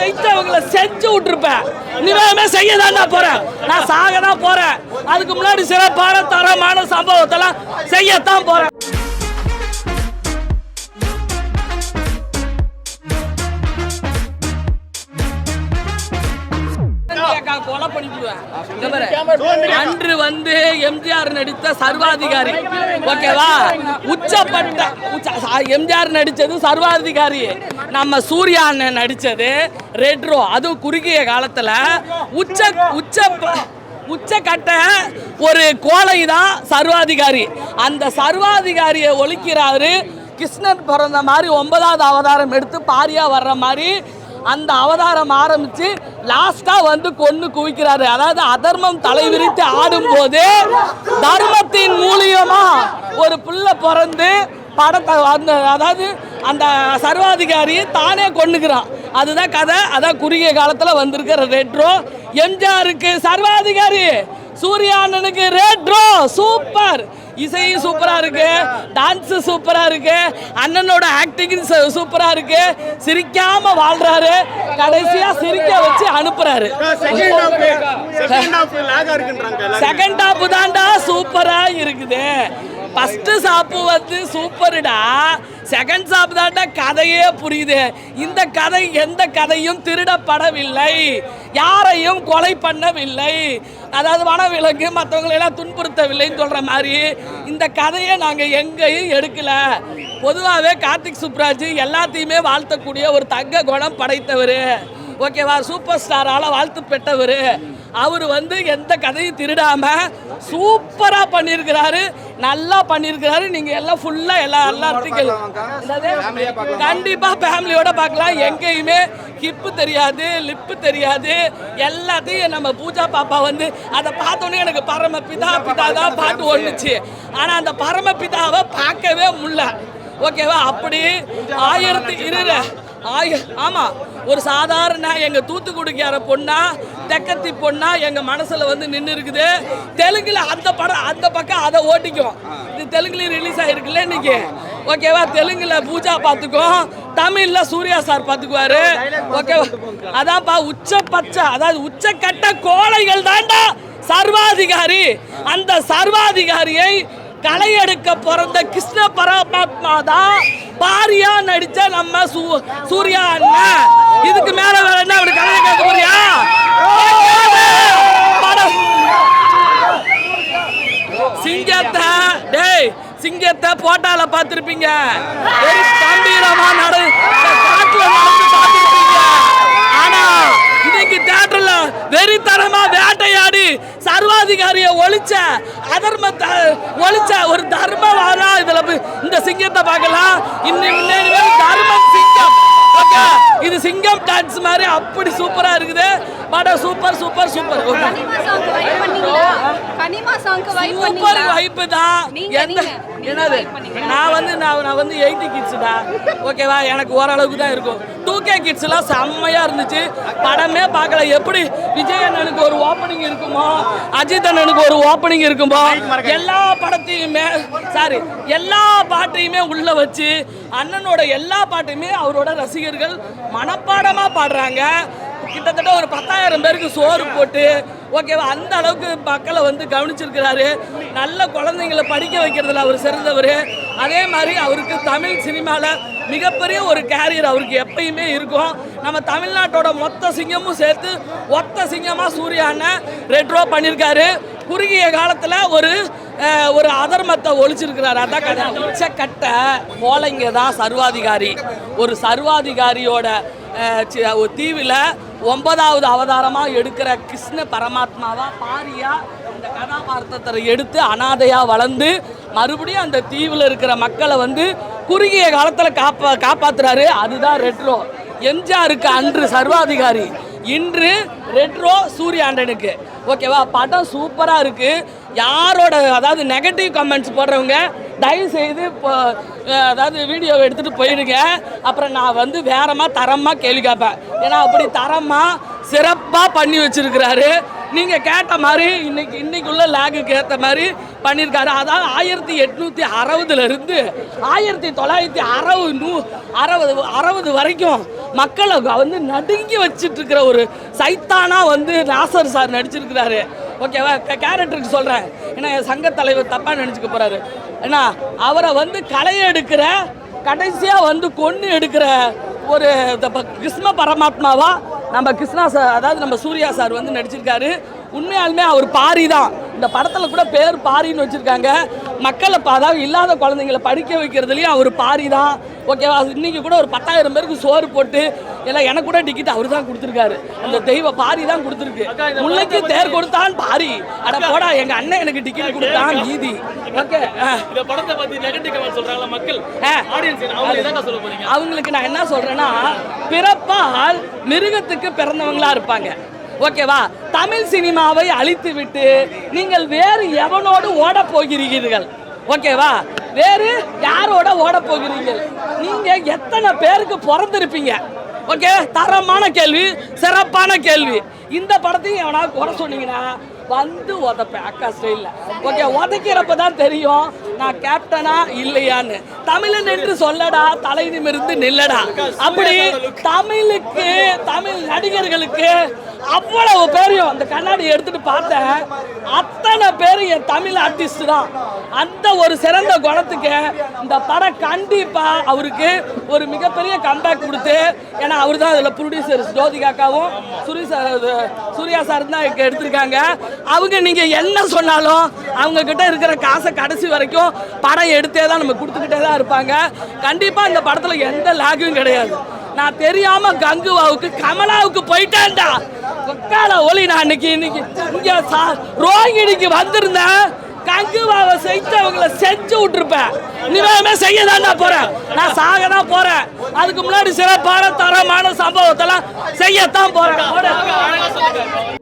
செஞ்சவங்களை செஞ்சு விட்டுருப்பேன். இனிமே செய்ய தான் போறேன். நான் சாக தான் போறேன். அதுக்கு முன்னாடி சிறப்பான தரமான சம்பவத்தெல்லாம் செய்யத்தான் போறேன். கொலை பண்ணிடுவேன் அன்று வந்து எம்ஜிஆர் நடித்த சர்வாதிகாரி. ஓகேவா? உச்சப்பட்ட எம்ஜிஆர் நடிச்சது சர்வாதிகாரி. நம்ம சூர்யா அண்ணன் ரெட்ரோ அதுவும் குறுகிய காலத்தில். உச்ச உச்ச உச்சக்கட்ட ஒரு கோலை தான் சர்வாதிகாரி. அந்த சர்வாதிகாரியை ஒழிக்கிறாரு கிருஷ்ணன் பிறந்த மாதிரி ஒன்பதாவது அவதாரம் எடுத்து பாரியா வர்ற மாதிரி அந்த அவதாரம் ஆரம்பித்து லாஸ்ட்டாக வந்து கொன்று குவிக்கிறாரு. அதாவது அதர்மம் தலைவிரித்து ஆடும்போது தர்மத்தின் மூலியமாக ஒரு புள்ள பிறந்து படத்தை அந்த அதாவது அந்த சர்வாதிகாரி தானே கொண்டுக்கிறான் அதுதான் கதை. அதான் குறுகிய காலத்தில் வந்திருக்கிற ரெட்ரோ எம்ஜிஆருக்கு சர்வாதிகாரி. சூர்யா அண்ணனுக்கு ரெட்ரோ சூப்பர் இசையும் சூப்பரா இருக்கு. டான்ஸ் சூப்பரா இருக்கு. அண்ணனோட ஆக்டிங் சூப்பரா இருக்கு. சிரிக்காம வாழ்றாரு. கடைசியா சிரிக்க வச்சு அனுப்புறாரு. செகண்ட் ஹாப் தான்டா சூப்பரா இருக்குது. ஃபஸ்ட்டு சாப்பு வந்து சூப்பருடா. செகண்ட் சாப்பு தான்டா கதையே புரியுது. இந்த கதை எந்த கதையும் திருடப்படவில்லை. யாரையும் கொலை பண்ணவில்லை. அதாவது வனவிலங்கு மற்றவங்களெல்லாம் துன்புறுத்தவில்லைன்னு சொல்கிற மாதிரி இந்த கதையை நாங்கள் எங்கேயும் எடுக்கலை. பொதுவாகவே கார்த்திக் சுப்ராஜ் எல்லாத்தையுமே வாழ்த்தக்கூடிய ஒரு தங்க குணம் படைத்தவர். ஓகேவா? சூப்பர் ஸ்டாரால் வாழ்த்து பெற்றவர். அவர் வந்து எந்த கதையும் திருடாம சூப்பரா பண்ணியிருக்கிறாரு நல்லா பண்ணியிருக்கிறாரு. நீங்க எல்லாம் ஃபுல்லா எல்லா எல்லாத்தையும் என்னது? கண்டிப்பா ஃபேமிலியோட பார்க்கலாம். எங்கேயுமே ஹிப்பு தெரியாது லிப்பு தெரியாது. எல்லாத்தையும் நம்ம பூஜா பாப்பா வந்து அதை பார்த்தோன்னே எனக்கு பரம பிதா பிதா தான் பாட்டு ஒண்ணுச்சு ஆனா அந்த பரம பிதாவை பார்க்கவே முடியல. ஓகேவா? அப்படி ஆயிரத்தி இரு ஆமாம் ஒரு சாதாரண எங்கள் தூத்துக்குடிக்கார பொண்ணா தெக்கத்தி பொண்ணா எங்கள் மனசில் வந்து நின்று இருக்குது. தெலுங்கில் அந்த படம் அந்த பக்கம் அதை ஓட்டிக்கும். இது தெலுங்குல ரிலீஸ் ஆகிருக்குல்ல இன்னைக்கு. ஓகேவா தெலுங்குல பூஜா பார்த்துக்கும். தமிழ்ல சூர்யா சார் பார்த்துக்குவாரு. ஓகேவா அதான்ப்பா உச்ச பச்சை அதாவது உச்சக்கட்ட கோழைகள் தாண்டா சர்வாதிகாரி. அந்த சர்வாதிகாரியை களை எடுக்க பிறந்த கிருஷ்ண பரமாத்மா தான் பாரியா நடிச்ச நம்ம சூ- சூர்யா அண்ணன் இதுக்கு மேல வேற என்ன அப்படி கலையை கேட்க போறியா? படம். சிங்கத்தை டேய் சிங்கத்தை போட்டால பார்த்திருப்பீங்க. கம்பீரமா நடு. இன்னைக்கு தியேட்டர்ல வெறித்தனமா வேட்டையாடி சர்வாதிகாரிய ஒழிச்ச அதர்மத்தை ஒழிச்ச ஒரு தர்மவாரா இதுல இந்த சிங்கத்தை பார்க்கலாம். இன்னும் தர்மம் சிங்கம். இது சிங்கம் டான்ஸ் மாதிரி அப்படி சூப்பரா இருக்குது. படம் சூப்பர் சூப்பர் சூப்பர் சூப்பர் வைப்பு தான். எந்த என்னது? நான் வந்து நான் நான் வந்து எயிட்டி கிட்ஸ்டா ஓகேவா எனக்கு ஓரளவுக்கு தான் இருக்கும். டூ கே கிட்ஸ்லாம் செம்மையா இருந்துச்சு. படமே பார்க்கல. எப்படி விஜய் அண்ணனுக்கு ஒரு ஓப்பனிங் இருக்குமோ அஜித் அண்ணனுக்கு ஒரு ஓப்பனிங் இருக்குமோ எல்லா படத்தையுமே சாரி எல்லா பாட்டையுமே உள்ள வச்சு அண்ணனோட எல்லா பாட்டையுமே அவரோட ரசிகர்கள் மனப்பாடமா பாடுறாங்க. கிட்டத்தட்ட ஒரு பத்தாயிரம் பேருக்கு சோறு போட்டு ஓகேவா அந்த அளவுக்கு மக்களை வந்து கவனிச்சிருக்கிறாரு. நல்ல குழந்தைங்களை படிக்க வைக்கிறதுல அவர் சிறந்தவர். அதே மாதிரி அவருக்கு தமிழ் சினிமாவில் மிகப்பெரிய ஒரு கேரியர் அவருக்கு எப்பயுமே இருக்கும். நம்ம தமிழ்நாட்டோட மொத்த சிங்கமும் சேர்த்து ஒத்த சிங்கமாக சூர்யா ரெட்ரோ பண்ணியிருக்காரு குறுகிய காலத்தில் ஒரு ஒரு அதர்மத்தை ஒழிச்சிருக்கிறாரு. அதான் கதை. உச்சக்கட்ட கோலைங்க தான் சர்வாதிகாரி. ஒரு சர்வாதிகாரியோட ஒரு தீவில் ஒன்பதாவது அவதாரமாக எடுக்கிற கிருஷ்ண பரமாத்மாவா பாரியா இந்த கதாபாத்திரத்தை எடுத்து அனாதையாக வளர்ந்து மறுபடியும் அந்த தீவில் இருக்கிற மக்களை வந்து குறுகிய காலத்தில் காப்பா காப்பாத்துறாரு. அதுதான் ரெட்ரோ எம்ஜிஆருக்கு அன்று சர்வாதிகாரி. இன்று ரெட்ரோ சூரிய ஆண்டனுக்கு ஓகேவா? படம் சூப்பராக இருக்குது யாரோட அதாவது நெகட்டிவ் கமெண்ட்ஸ் போடுறவங்க தயவு செய்து இப்போ அதாவது வீடியோவை எடுத்துகிட்டு போயிடுங்க. அப்புறம் நான் வந்து வேறமா தரமாக கேள்வி கேட்பேன். ஏன்னா அப்படி தரமாக சிறப்பாக பண்ணி வச்சிருக்கிறாரு. நீங்கள் கேட்ட மாதிரி இன்னைக்கு இன்னைக்குள்ள லேகுக்கு ஏற்ற மாதிரி பண்ணியிருக்காரு. அதாவது ஆயிரத்தி எட்நூற்றி அறுபதுலேருந்து ஆயிரத்தி தொள்ளாயிரத்தி அறுபது நூ அறுபது அறுபது வரைக்கும் மக்களை வந்து நடுங்கி வச்சிட்டுருக்கிற ஒரு சைத்தானா வந்து நாசர் சார் நடிச்சிருக்கிறாரு. ஓகேவா கேரக்டருக்கு சொல்கிறேன் ஏன்னா என் சங்க தலைவர் தப்பாக நினச்சிக்க போகிறாரு ஏன்னா அவரை வந்து கலையை எடுக்கிற கடைசியாக வந்து கொன்று எடுக்கிற ஒரு ப- கிருஷ்ண பரமாத்மாவா நம்ம கிருஷ்ணா சார் அதாவது நம்ம சூர்யா சார் வந்து நடிச்சிருக்காரு. உண்மையாலுமே அவர் பாரி தான். இந்த படத்தில் கூட பேர் பாரின்னு வச்சுருக்காங்க. மக்களை ப- அதாவது இல்லாத குழந்தைங்களை படிக்க வைக்கிறதுலையும் அவர் பாரி தான். ஓகேவா? இன்னைக்கு கூட ஒரு பத்தாயிரம் பேருக்கு சோறு போட்டு எல்லாம் எனக்கு கூட டிக்கெட் அவர் தான் கொடுத்துருக்காரு. அந்த தெய்வ பாரி தான் கொடுத்துருக்கு. முல்லைக்கு தேர் கொடுத்தான் பாரி. அட போடா எங்க அண்ணன் எனக்கு டிக்கெட் கொடுத்தான் நீதி ஓகே இந்த படத்தை பத்தி நெகட்டிவ் கமெண்ட் சொல்றாங்களா மக்கள். ஆடியன்ஸ் அவங்க எதாவது சொல்ல போறீங்க. அவங்களுக்கு நான் என்ன சொல்றேன்னா பிறப்பால் மிருகத்துக்கு பிறந்தவங்களா இருப்பாங்க. ஓகேவா தமிழ் சினிமாவை அழித்து விட்டு நீங்கள் வேறு எவனோடு ஓட போகிறீர்கள்? ஓகேவா வேறு யாரோட ஓட போகிறீர்கள்? நீங்க எத்தனை பேருக்கு பிறந்திருப்பீங்க? ஓகே தரமான கேள்வி சிறப்பான கேள்வி. இந்த படத்தையும் எவனா குறை சொன்னீங்கன்னா வந்து உதப்பேன் அக்கா ஸ்டைலில் ஓகே உதைக்கிறப்ப தான் தெரியும் நான் கேப்டனா இல்லையான்னு. தமிழன் என்று சொல்லடா தலை நிமிர்ந்து நில்லடா. அப்படி தமிழுக்கு தமிழ் நடிகர்களுக்கு அவ்வளவு பேரையும் அந்த கண்ணாடி எடுத்துட்டு பார்த்தேன். அத்தனை பேரும் என் தமிழ் ஆர்டிஸ்ட் தான்? அந்த ஒரு சிறந்த குணத்துக்கு இந்த படம் கண்டிப்பாக அவருக்கு ஒரு மிகப்பெரிய கம்பேக் கொடுத்து ஏன்னா அவர் தான் அதில் ப்ரொடியூசர் ஜோதிகாக்காவும் சூரிய சார் சூர்யா சார் தான் எடுத்திருக்காங்க. அவங்க நீங்கள் என்ன சொன்னாலும் அவங்கக்கிட்ட இருக்கிற காசை கடைசி வரைக்கும் படம் எடுத்தே தான் நம்ம கொடுத்துக்கிட்டே தான் இருப்பாங்க. கண்டிப்பாக இந்த படத்தில் எந்த லாகும் கிடையாது. நான் தெரியாமல் கங்குவாவுக்கு கமலாவுக்கு போயிட்டேன்டா. ஒக்கால ஒளி நான் இன்னைக்கு இன்னைக்கு இங்க சா- வந்திருந்தேன் கங்குவாவை அவங்கள செஞ்சு விட்டுருப்பேன். இனிமே செய்ய தான் போறேன். நான் சாக தான் போறேன். அதுக்கு முன்னாடி சில பாரத்தரமான சம்பவத்தெல்லாம் செய்யத்தான் போறேன்.